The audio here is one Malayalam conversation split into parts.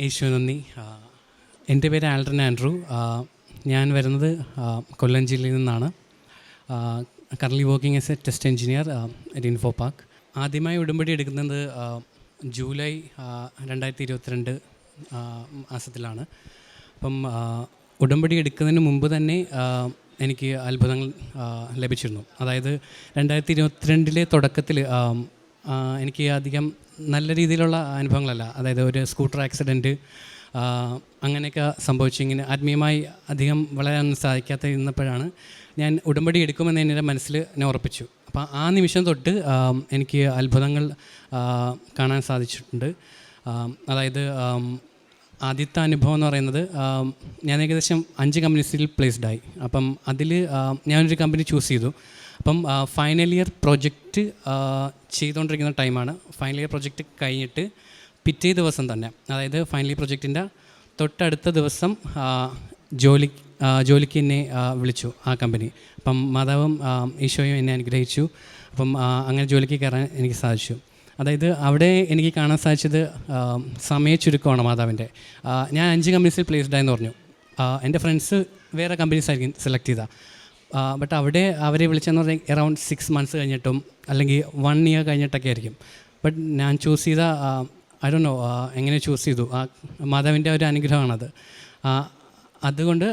യേശു നന്ദി. എന്റെ പേര് ആൽഡ്രൻ ആൻഡ്രൂ. ഞാൻ വരുന്നത് കൊല്ലം ജില്ലയിൽ നിന്നാണ്. കറലി working as a test engineer at Infopark ആദ്യമായി ഉടമ്പടി എടുക്കുന്നത് ജൂലൈ രണ്ടായിരത്തി ഇരുപത്തിരണ്ട് മാസത്തിലാണ്. അപ്പം ഉടമ്പടി എടുക്കുന്നതിന് മുമ്പ് തന്നെ എനിക്ക് അത്ഭുതങ്ങൾ ലഭിച്ചിരുന്നു. അതായത് രണ്ടായിരത്തി ഇരുപത്തിരണ്ടിലെ തുടക്കത്തിൽ എനിക്ക് അധികം നല്ല രീതിയിലുള്ള അനുഭവങ്ങളല്ല. അതായത് ഒരു സ്കൂട്ടർ ആക്സിഡന്റ് അങ്ങനെയൊക്കെ സംഭവിച്ചു ഇങ്ങനെ ആത്മീയമായി അധികം വളരാൻ സാധിക്കാത്ത ഇരുന്നപ്പോഴാണ് ഞാൻ ഉടമ്പടി എടുക്കുമെന്ന് എന്റെ മനസ്സിൽ ഞാൻ ഉറപ്പിച്ചു. അപ്പോൾ ആ നിമിഷം തൊട്ട് എനിക്ക് അത്ഭുതങ്ങൾ കാണാൻ സാധിച്ചിട്ടുണ്ട്. അതായത് ആദ്യത്തെ അനുഭവം എന്ന് പറയുന്നത് ഞാൻ ഏകദേശം അഞ്ച് കമ്പനീസിൽ പ്ലേസ്ഡായി അപ്പം അതിൽ ഞാനൊരു കമ്പനി ചൂസ് ചെയ്തു. അപ്പം ഫൈനൽ ഇയർ പ്രൊജക്റ്റ് ചെയ്തുകൊണ്ടിരിക്കുന്ന ടൈമാണ് ഫൈനൽ ഇയർ പ്രൊജക്റ്റ് കഴിഞ്ഞിട്ട് പിറ്റേ ദിവസം തന്നെ അതായത് ഫൈനൽ ഇയർ പ്രൊജക്റ്റിന്റെ തൊട്ടടുത്ത ദിവസം ജോലി ജോലിക്ക് എന്നെ വിളിച്ചു ആ കമ്പനി അപ്പം മാതാവും ഈശോയും എന്നെ അനുഗ്രഹിച്ചു. അപ്പം അങ്ങനെ ജോലിക്ക് കയറാൻ എനിക്ക് സാധിച്ചു. അതായത് അവിടെ എനിക്ക് കാണാൻ സാധിച്ചത് സമയ ചുരുക്കമാണ് മാതാവിന്റെ. ഞാൻ അഞ്ച് കമ്പനീസിൽ പ്ലേസ്ഡായെന്ന് പറഞ്ഞു. എന്റെ ഫ്രണ്ട്സ് വേറെ കമ്പനീസ് ആയിരിക്കും സെലക്ട് ചെയ്താൽ ബട്ട് അവിടെ അവരെ വിളിച്ചെന്ന് പറഞ്ഞാൽ എറൗണ്ട് സിക്സ് മന്ത്സ് കഴിഞ്ഞിട്ടും അല്ലെങ്കിൽ വൺ ഇയർ കഴിഞ്ഞിട്ടൊക്കെ ആയിരിക്കും. ബട്ട് ഞാൻ ചൂസ് ചെയ്ത ഐ ഡോ നോ എങ്ങനെ ചൂസ് ചെയ്തു? ആ മാതാവിന്റെ ഒരു അനുഗ്രഹമാണത്. അതുകൊണ്ട്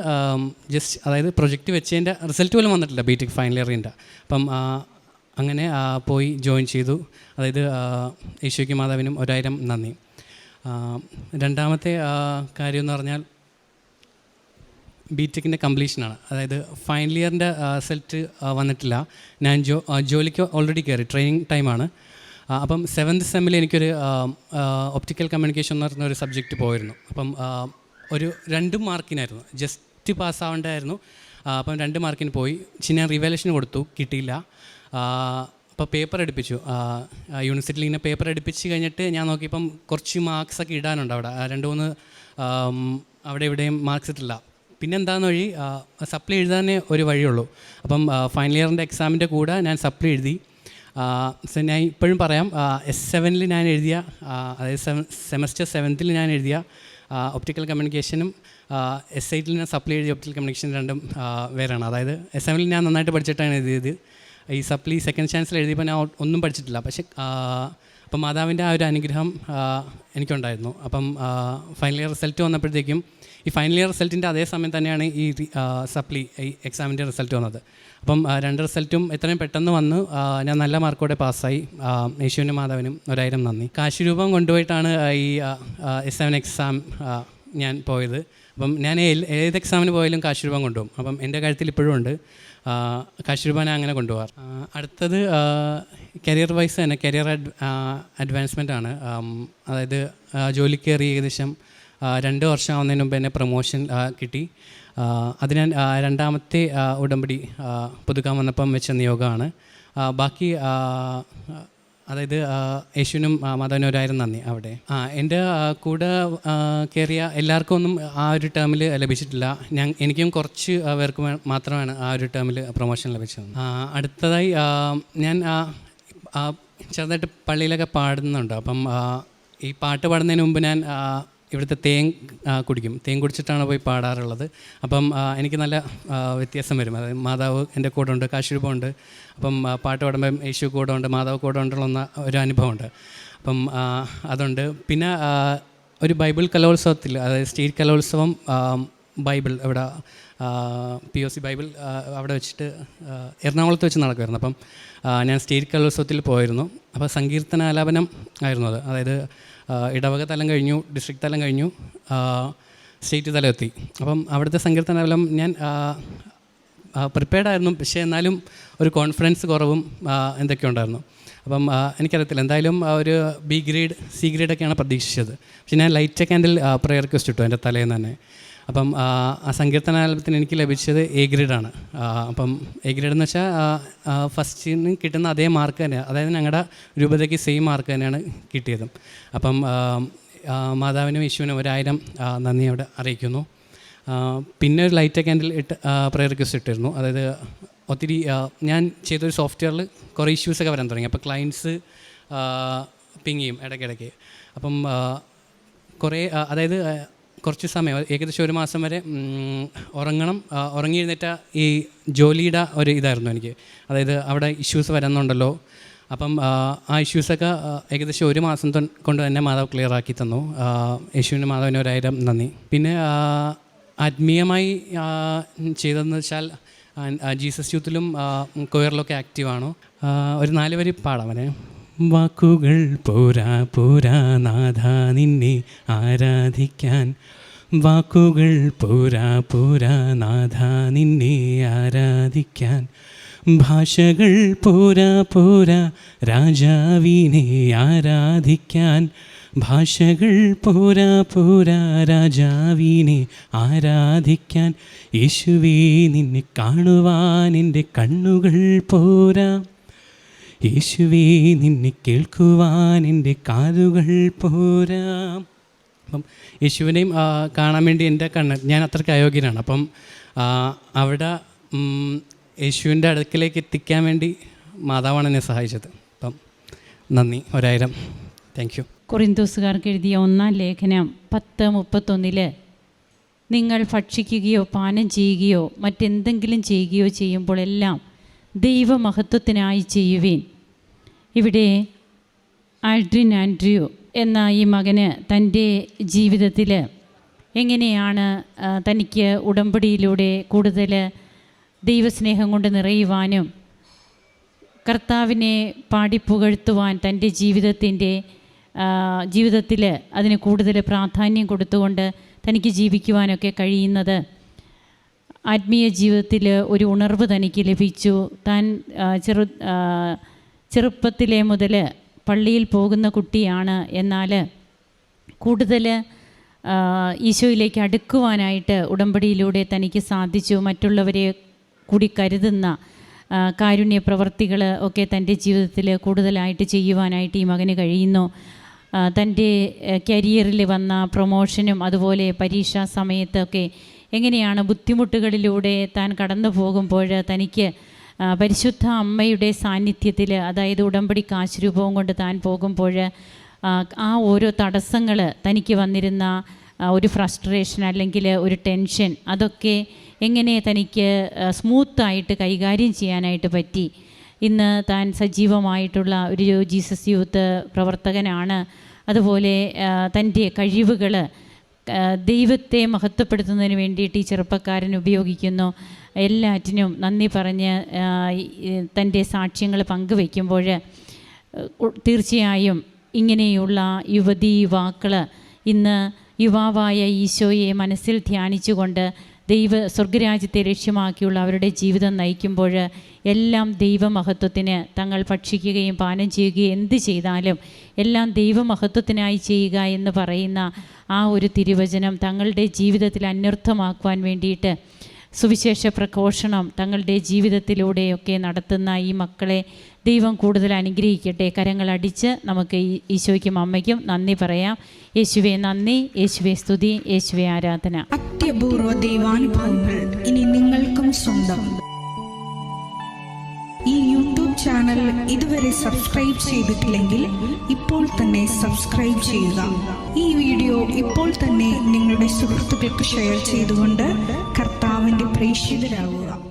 ജസ്റ്റ് അതായത് പ്രൊജക്റ്റ് വെച്ചതിന്റെ റിസൾട്ട് പോലും വന്നിട്ടില്ല ബി ടെക് ഫൈനൽ ഇയറിന്റെ അപ്പം അങ്ങനെ പോയി ജോയിൻ ചെയ്തു. അതായത് യേശുക്ക് മാധവിനും ഒരായിരം നന്ദി. രണ്ടാമത്തെ കാര്യം എന്ന് പറഞ്ഞാൽ ബി ടെക്കിന്റെ കംപ്ലീഷനാണ് അതായത് ഫൈനൽ ഇയറിന്റെ റിസൾട്ട് വന്നിട്ടില്ല. ഞാൻ ജോ ജോലിക്ക് ഓൾറെഡി കയറി ട്രെയിനിങ് ടൈമാണ് അപ്പം സെവൻത് സെമ്മിൽ എനിക്കൊരു ഒപ്റ്റിക്കൽ കമ്മ്യൂണിക്കേഷൻ എന്ന് പറയുന്ന ഒരു സബ്ജക്റ്റ് പോയിരുന്നു. അപ്പം ഒരു രണ്ട് മാർക്കിനായിരുന്നു. ജസ്റ്റ് പാസ്സാവേണ്ടായിരുന്നു അപ്പം രണ്ട് മാർക്കിന് പോയി. പക്ഷെ ഞാൻ റിവാലേഷൻ കൊടുത്തു. കിട്ടിയില്ല. അപ്പോൾ പേപ്പർ എടുപ്പിച്ചു. യൂണിവേഴ്സിറ്റിയിൽ ഇങ്ങനെ പേപ്പർ എടുപ്പിച്ച് കഴിഞ്ഞിട്ട് ഞാൻ നോക്കിയപ്പം കുറച്ച് മാർക്സ് ഒക്കെ ഇടാനുണ്ട് അവിടെ. രണ്ട് മൂന്ന് അവിടെ ഇവിടെയും മാർക്സ് ഇട്ടില്ല പിന്നെ എന്താണെന്ന് വഴി സപ്ലി എഴുതാനേ ഒരു വഴിയുള്ളൂ. അപ്പം ഫൈനൽ ഇയറിന്റെ എക്സാമിന്റെ കൂടെ ഞാൻ സപ്ലി എഴുതി. സോ ഞാൻ ഇപ്പോഴും പറയാം എസ് സെവനിൽ ഞാൻ എഴുതിയ അതായത് സെമസ്റ്റർ സെവൻത്തിൽ ഞാൻ എഴുതിയ ഒപ്റ്റിക്കൽ കമ്മ്യൂണിക്കേഷനും എസ് ഐറ്റിൽ ഞാൻ സപ്ലൈ എഴുതിയ ഒപ്റ്റിക്കൽ കമ്മ്യൂണിക്കേഷൻ രണ്ടും വേറെയാണ്. അതായത് എസ് സെവനിൽ ഞാൻ നന്നായിട്ട് പഠിച്ചിട്ടാണ് എഴുതിയത്. ഈ സപ്ലി സെക്കൻഡ് ചാൻസിൽ എഴുതിയപ്പോൾ ഞാൻ ഒന്നും പഠിച്ചിട്ടില്ല. പക്ഷേ അപ്പം മാതാവിന്റെ ആ ഒരു അനുഗ്രഹം എനിക്കുണ്ടായിരുന്നു. അപ്പം ഫൈനൽ ഇയർ റിസൾട്ട് വന്നപ്പോഴത്തേക്കും ഈ ഫൈനൽ ഇയർ റിസൾട്ടിന്റെ അതേ സമയം തന്നെയാണ് ഈ സപ്ലി ഈ എക്സാമിന്റെ റിസൾട്ട് വന്നത്. അപ്പം രണ്ട് റിസൾട്ടും എത്രയും പെട്ടെന്ന് വന്ന്. ഞാൻ നല്ല മാർക്കോടെ പാസ്സായി. യേശുവിനും മാതാവിനും ഒരായിരം നന്ദി. കാശ് രൂപം കൊണ്ടുപോയിട്ടാണ് ഈ എസ് സെവൻ എക്സാം ഞാൻ പോയത്. അപ്പം ഞാൻ ഏത് എക്സാമിന് പോയാലും കാശ് രൂപം കൊണ്ടുപോകും. അപ്പം എന്റെ കാര്യത്തിൽ ഇപ്പോഴും ഉണ്ട്. കാശ് അങ്ങനെ കൊണ്ടുപോകാറ്. അടുത്തത് കരിയർ വൈസ് തന്നെ കരിയർ അഡ്വാൻസ്മെന്റ് ആണ്. അതായത് ജോലി കയറി ഏകദേശം രണ്ട് വർഷം ആവുന്നതിന് മുമ്പ് എന്നെ പ്രൊമോഷൻ കിട്ടി. അത് ഞാൻ രണ്ടാമത്തെ ഉടമ്പടി പുതുക്കാൻ വന്നപ്പം വെച്ച നിയോഗമാണ്. ബാക്കി അതായത് യേശുവിനും ഒരായിരം നന്ദി അവിടെ. ആ എന്റെ കൂടെ കയറിയ എല്ലാവർക്കും ഒന്നും ആ ഒരു ടേമിൽ ലഭിച്ചിട്ടില്ല. ഞാൻ എനിക്കും കുറച്ച് പേർക്ക് മാത്രമാണ് ആ ഒരു ടേമിൽ പ്രൊമോഷൻ ലഭിച്ചത്. അടുത്തതായി ഞാൻ ചെറുതായിട്ട് പള്ളിയിലൊക്കെ പാടുന്നുണ്ട്. അപ്പം ഈ പാട്ട് പാടുന്നതിന് മുമ്പ് ഞാൻ ഇവിടുത്തെ തേൻ കുടിക്കും. തേൻ കുടിച്ചിട്ടാണ് പോയി പാടാറുള്ളത്. അപ്പം എനിക്ക് നല്ല വ്യത്യാസം വരും. അതായത് മാതാവ് എന്റെ കൂടെ ഉണ്ട് കാശിരൂപമുണ്ട്. അപ്പം പാട്ട് പാടുമ്പം യേശു കൂടെ ഉണ്ട് മാതാവ് കൂടെ ഉണ്ടുള്ള ഒരു അനുഭവമുണ്ട്. അപ്പം അതുണ്ട്. പിന്നെ ഒരു ബൈബിൾ കലോത്സവത്തിൽ അതായത് സ്റ്റേറ്റ് കലോത്സവം ബൈബിൾ ഇവിടെ പി ഒ സി ബൈബിൾ അവിടെ വെച്ചിട്ട് എറണാകുളത്ത് വെച്ച് നടക്കുമായിരുന്നു അപ്പം ഞാൻ സ്റ്റേറ്റ് കലോത്സവത്തിൽ പോയിരുന്നു. അപ്പോൾ സങ്കീർത്തനാലാപനം ആയിരുന്നു അത്. അതായത് ഇടവക തലം കഴിഞ്ഞു ഡിസ്ട്രിക്ട് തലം കഴിഞ്ഞു സ്റ്റേറ്റ് തലം എത്തി. അപ്പം അവിടുത്തെ സങ്കീർത്തനാലം ഞാൻ പ്രിപ്പയർഡ് ആയിരുന്നു. പക്ഷേ എന്നാലും ഒരു കോൺഫിഡൻസ് കുറവും എന്തൊക്കെ ഉണ്ടായിരുന്നു. അപ്പം എനിക്കറിയത്തില്ല. എന്തായാലും ഒരു ബി ഗ്രേഡ് സി ഗ്രേഡൊക്കെയാണ് പ്രതീക്ഷിച്ചത്. പക്ഷേ ഞാൻ ലൈറ്റ് ക്യാൻഡിൽ പ്രയർ റിക്വസ്റ്റ് ഇട്ടു എന്റെ തലേന്ന് തന്നെ. അപ്പം ആ, സങ്കീർത്തന ആൽബത്തിന് എനിക്ക് ലഭിച്ചത് എ ഗ്രേഡാണ് അപ്പം എ ഗ്രേഡ് എന്ന് വെച്ചാൽ ഫസ്റ്റിന് കിട്ടുന്ന അതേ മാർക്ക് തന്നെ. അതായത് ഞങ്ങളുടെ രൂപതയ്ക്ക് സെയിം മാർക്ക് തന്നെയാണ് കിട്ടിയതും. അപ്പം മാതാവിനും യേശുവിനും ഒരായിരം നന്ദി അവിടെ അറിയിക്കുന്നു. പിന്നെ ഒരു ലൈറ്റ് ക്യാൻഡിൽ ഇട്ട് പ്രയർ റിക്വസ്റ്റ് ഇട്ടിരുന്നു. അതായത് ഒത്തിരി ഞാൻ ചെയ്തൊരു സോഫ്റ്റ്വെയറിൽ കുറേ ഇഷ്യൂസൊക്കെ വരാൻ തുടങ്ങി. അപ്പോൾ ക്ലയൻസ് പിങ് ചെയ്യും ഇടയ്ക്കിടയ്ക്ക്. അപ്പം കുറേ അതായത് കുറച്ച് സമയം ഏകദേശം ഒരു മാസം വരെ ഉറങ്ങണം. ഉറങ്ങി എഴുന്നേറ്റ ഈ ജോലിയുടെ ഒരു ഇതായിരുന്നു എനിക്ക്. അതായത് അവിടെ ഇഷ്യൂസ് വരുന്നുണ്ടല്ലോ. അപ്പം ആ, ഇഷ്യൂസൊക്കെ ഏകദേശം ഒരു മാസം കൊണ്ട് തന്നെ മാതാവ് ക്ലിയർ ആക്കി തന്നു. യേശുവിന് മാതാവിന് ഒരായിരം നന്ദി. പിന്നെ ആത്മീയമായി ചെയ്തതെന്ന് വെച്ചാൽ ജീസസ് യൂത്തിലും കൊയറിലൊക്കെ ആക്റ്റീവാണോ ഒരു നാല് വരി പാടാമനെ വാക്കുകൾ പോരാ പോരാ നാഥ നിന്നെ ആരാധിക്കാൻ. വാക്കുകൾ പോരാ പോരാ നാഥ നിന്നെ ആരാധിക്കാൻ. ഭാഷകൾ പോരാ പോരാ രാജാവിനെ ആരാധിക്കാൻ. ഭാഷകൾ പോരാ പോരാ രാജാവിനെ ആരാധിക്കാൻ. യേശുവേ നിന്നെ കാണുവാൻ എന്റെ കണ്ണുകൾ പോരാ. യേശുവേ നിന്നെ കേൾക്കുവാൻ എന്റെ കാതുകൾ പോരാ. അപ്പം യേശുവിനെയും കാണാൻ വേണ്ടി എന്റെ കണ്ണ് ഞാൻ അത്രയ്ക്ക് അയോഗ്യനാണ്. അപ്പം അവിടെ യേശുവിന്റെ അടുക്കിലേക്ക് എത്തിക്കാൻ വേണ്ടി മാതാവാണ് എന്നെ സഹായിച്ചത്. അപ്പം നന്ദി ഒരായിരം. താങ്ക് യു കുറിന്തോസുകാർക്ക് എഴുതിയ ഒന്നാം ലേഖനം പത്ത് മുപ്പത്തൊന്നിൽ നിങ്ങൾ ഭക്ഷിക്കുകയോ പാനം ചെയ്യുകയോ മറ്റെന്തെങ്കിലും ചെയ്യുകയോ ചെയ്യുമ്പോൾ എല്ലാം ദൈവമഹത്വത്തിനായി ചെയ്യുവീൻ. ഇവിടെ ആൽഡ്രിൻ ആൻഡ്രിയു എന്ന ഈ മകന് തന്റെ ജീവിതത്തിൽ എങ്ങനെയാണ് തനിക്ക് ഉടമ്പടിയിലൂടെ കൂടുതൽ ദൈവസ്നേഹം കൊണ്ട് നിറയുവാനും കർത്താവിനെ പാടിപ്പുകഴ്ത്തുവാൻ തന്റെ ജീവിതത്തിന്റെ ജീവിതത്തിൽ അതിന് കൂടുതൽ പ്രാധാന്യം കൊടുത്തുകൊണ്ട് തനിക്ക് ജീവിക്കുവാനൊക്കെ കഴിയുന്നത് ആത്മീയ ജീവിതത്തിൽ ഒരു ഉണർവ് തനിക്ക് ലഭിച്ചു. താൻ ചെറു ചെറുപ്പത്തിലെ മുതൽ പള്ളിയിൽ പോകുന്ന കുട്ടിയാണ്. എന്നാൽ കൂടുതൽ ഈശോയിലേക്ക് അടുക്കുവാനായിട്ട് ഉടമ്പടിയിലൂടെ തനിക്ക് സാധിച്ചു. മറ്റുള്ളവരെ കൂടി കരുതുന്ന കാരുണ്യ പ്രവർത്തികൾ ഒക്കെ തന്റെ ജീവിതത്തിൽ കൂടുതലായിട്ട് ചെയ്യുവാനായിട്ട് ഈ മകന് കഴിയുന്നു. തന്റെ കരിയറിൽ വന്ന പ്രൊമോഷനും അതുപോലെ പരീക്ഷാ സമയത്തൊക്കെ എങ്ങനെയാണ് ബുദ്ധിമുട്ടുകളിലൂടെ താൻ കടന്നു പോകുമ്പോൾ തനിക്ക് പരിശുദ്ധ അമ്മയുടെ സാന്നിധ്യത്തിൽ അതായത് ഉടമ്പടി കാശുരൂപവും കൊണ്ട് താൻ പോകുമ്പോൾ ആ, ഓരോ തടസ്സങ്ങൾ തനിക്ക് വന്നിരുന്ന ഒരു ഫ്രസ്ട്രേഷൻ അല്ലെങ്കിൽ ഒരു ടെൻഷൻ അതൊക്കെ എങ്ങനെ തനിക്ക് സ്മൂത്തായിട്ട് കൈകാര്യം ചെയ്യാനായിട്ട് പറ്റി? ഇന്ന് താൻ സജീവമായിട്ടുള്ള ഒരു ജീസസ് യൂത്ത് പ്രവർത്തകനാണ്. അതുപോലെ തന്റെ കഴിവുകൾ ദൈവത്തെ മഹത്വപ്പെടുത്തുന്നതിന് വേണ്ടിയിട്ട് ഈ ചെറുപ്പക്കാരൻ ഉപയോഗിക്കുന്നു. എല്ലാറ്റിനും നന്ദി പറഞ്ഞ് തന്റെ സാക്ഷ്യങ്ങൾ പങ്കുവയ്ക്കുമ്പോൾ തീർച്ചയായും ഇങ്ങനെയുള്ള യുവതി യുവാക്കൾ ഇന്ന് യുവാവായ ഈശോയെ മനസ്സിൽ ധ്യാനിച്ചുകൊണ്ട് ദൈവ സ്വർഗരാജ്യത്തെ ലക്ഷ്യമാക്കിയുള്ള അവരുടെ ജീവിതം നയിക്കുമ്പോൾ എല്ലാം ദൈവമഹത്വത്തിന് തങ്ങൾ ഭക്ഷിക്കുകയും പാനം ചെയ്യുകയും എന്ത് ചെയ്താലും എല്ലാം ദൈവമഹത്വത്തിനായി ചെയ്യുക എന്ന് പറയുന്ന ആ ഒരു തിരുവചനം തങ്ങളുടെ ജീവിതത്തിൽ അന്വർത്ഥമാക്കുവാൻ വേണ്ടിയിട്ട് സുവിശേഷ പ്രഘോഷണം തങ്ങളുടെ ജീവിതത്തിലൂടെയൊക്കെ നടത്തുന്ന ഈ മക്കളെ ദൈവം കൂടുതൽ അനുഗ്രഹിക്കട്ടെ. കരങ്ങളടിച്ച് നമുക്ക് ഈശോയ്ക്കും അമ്മയ്ക്കും നന്ദി പറയാം. യേശുവെ നന്ദി. യേശുവെ സ്തുതി. യേശുവെ ആരാധന. അത്യപൂർവ ദൈവാനുഭവങ്ങൾ ഇനി നിങ്ങൾക്കും സ്വന്തം. ഈ യൂട്യൂബ് ചാനൽ ഇതുവരെ സബ്സ്ക്രൈബ് ചെയ്തിട്ടില്ലെങ്കിൽ ഇപ്പോൾ തന്നെ സബ്സ്ക്രൈബ് ചെയ്യുക. ഈ വീഡിയോ ഇപ്പോൾ തന്നെ നിങ്ങളുടെ സുഹൃത്തുക്കൾക്ക് ഷെയർ ചെയ്തുകൊണ്ട് കർത്താവിന്റെ പ്രേക്ഷിതരാകുക